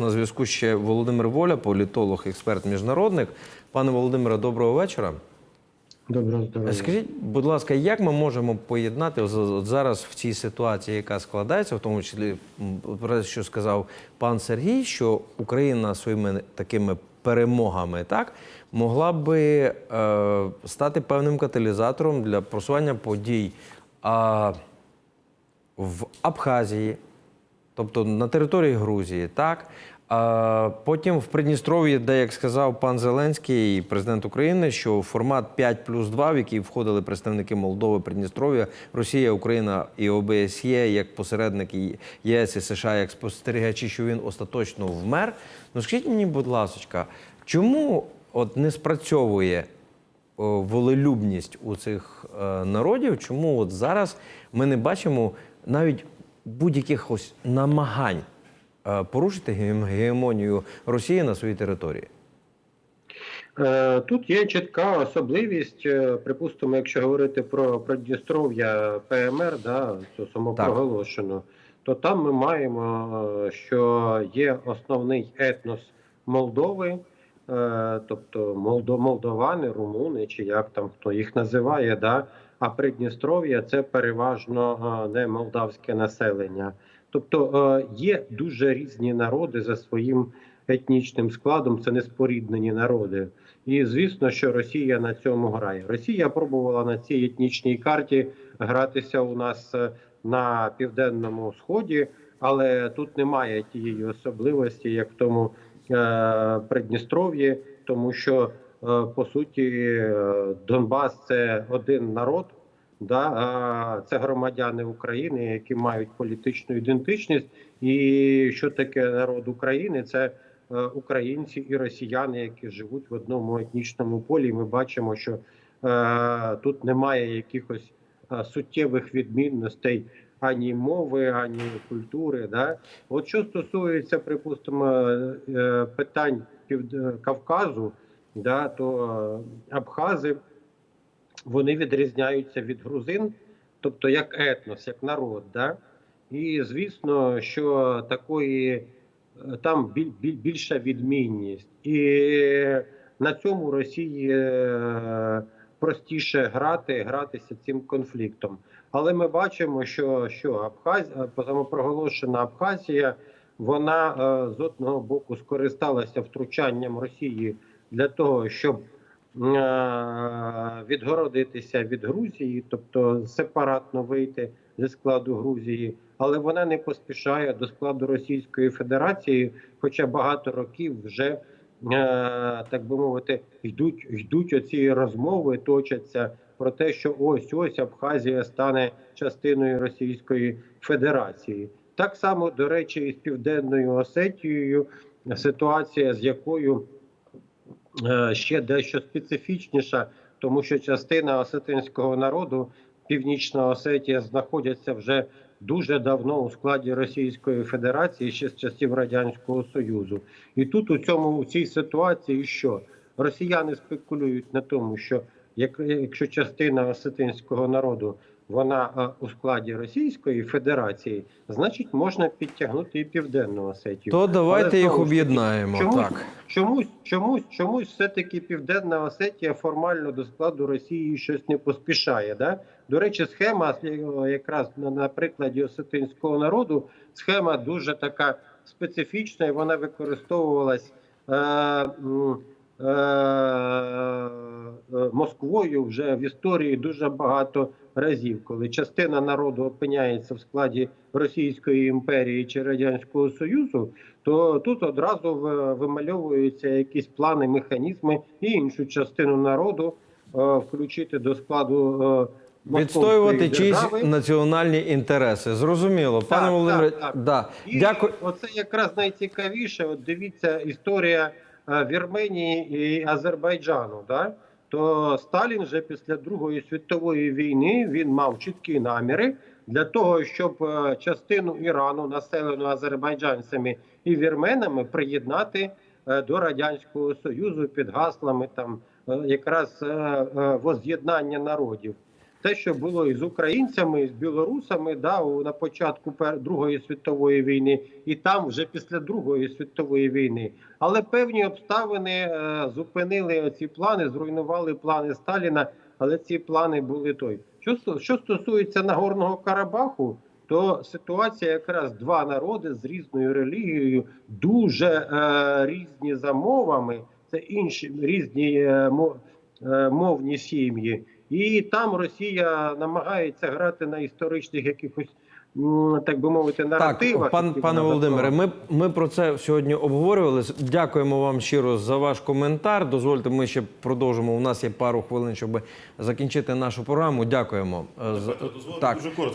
На зв'язку ще Володимир Воля, політолог, експерт міжнародник. Пане Володимире, доброго вечора. Доброго здоров'я. Скажіть, будь ласка, як ми можемо поєднати от- зараз в цій ситуації, яка складається, в тому числі про те, що сказав пан Сергій, що Україна своїми такими перемогами так могла би е, стати певним каталізатором для просування подій а, в Абхазії, тобто на території Грузії, так. Потім в Придністров'ї, де, як сказав пан Зеленський, президент України, що формат 5 плюс 2, в який входили представники Молдови, Придністров'я, Росія, Україна і ОБСЄ як посередники ЄС і США, як спостерігачі, що він остаточно вмер. Ну скажіть мені, будь ласка, чому от не спрацьовує волелюбність у цих е, народів, чому от зараз ми не бачимо навіть будь-яких ось намагань е, порушити гем- гегемонію Росії на своїй території? Е, Тут є чітка особливість, е, припустимо, якщо говорити про Придністров'я ПМР, да, цю самопроголошену, то там ми маємо, що є основний етнос Молдови, тобто молдо, молдовани, румуни, чи як там хто їх називає, да, а Придністров'я це переважно е, не молдавське населення. Тобто е, є дуже різні народи за своїм етнічним складом, це не споріднені народи. І звісно, що Росія на цьому грає. Росія пробувала на цій етнічній карті гратися у нас е, на південному сході, але тут немає тієї особливості, як в тому Придністров'ї, тому що по суті е, Донбас це один народ. Да, це громадяни України, які мають політичну ідентичність. І що таке народ України? Це е, українці і росіяни, які живуть в одному етнічному полі. І Ми бачимо, що е, тут немає якихось е, суттєвих відмінностей ані мови, ані культури. Да? От що стосується, припустимо, е, питань Кавказу, да, то е, Абхази вони відрізняються від грузин, тобто як етнос, як народ. Да? І звісно, що такої е, там біль, біль, більша відмінність, і на цьому Росії е, простіше грати, гратися цим конфліктом. Але ми бачимо, що, що Абхаз... самопроголошена Абхазія, вона з одного боку скористалася втручанням Росії для того, щоб е, відгородитися від Грузії, тобто сепаратно вийти зі складу Грузії, але вона не поспішає до складу Російської Федерації, хоча багато років вже е, так би мовити, йдуть йдуть оці розмови, точаться про те, що ось ось Абхазія стане частиною Російської Федерації. Так само, до речі, і з південною Осетією, ситуація з якою ще дещо специфічніша, тому що частина осетинського народу, Північна Осетія, знаходяться вже дуже давно у складі Російської Федерації, ще з часів Радянського Союзу. І тут у цьому у цій ситуації що росіяни спекулюють на тому, що як, якщо частина осетинського народу вона у складі Російської Федерації, значить можна підтягнути і південну Осетію. То давайте Але, їх таки, об'єднаємо. чомусь, Так. чомусь, чомусь, чомусь все-таки Південна Осетія формально до складу Росії щось не поспішає. Да? До речі, схема якраз на, на прикладі осетинського народу, схема дуже така специфічна, і вона використовувалась е, е, Москвою вже в історії дуже багато разів, коли частина народу опиняється в складі Російської імперії чи Радянського Союзу, то тут одразу вимальовуються якісь плани, механізми і іншу частину народу е, включити до складу. е, Відстоювати чиїсь національні інтереси. Зрозуміло. Пане Так, Володимире, так, так. Да. Дякую. Оце якраз найцікавіше. От дивіться історія е, Вірменії і Азербайджану. Да? То Сталін вже після Другої світової війни він мав чіткі наміри для того, щоб е, частину Ірану, населену азербайджанцями і вірменами, приєднати е, до радянського союзу під гаслами там е, якраз воз'єднання народів. Те, що було і з українцями, з білорусами, да, на початку Другої світової війни, і там вже після Другої світової війни. Але певні обставини е, зупинили ці плани, зруйнували плани Сталіна. Але ці плани були той. Що, що стосується Нагорного Карабаху, то ситуація якраз два народи з різною релігією, дуже е, різні за мовами. Це інші різні е, е, мовні сім'ї. І там Росія намагається грати на історичних якихось, так би мовити, наративах. Так, пан, пане Володимире, ми, ми про це сьогодні обговорювали. Дякуємо вам щиро за ваш коментар. Дозвольте, ми ще продовжимо. У нас є пару хвилин, щоб закінчити нашу програму. Дякуємо. Е, Дозвольте Так. дуже коротко.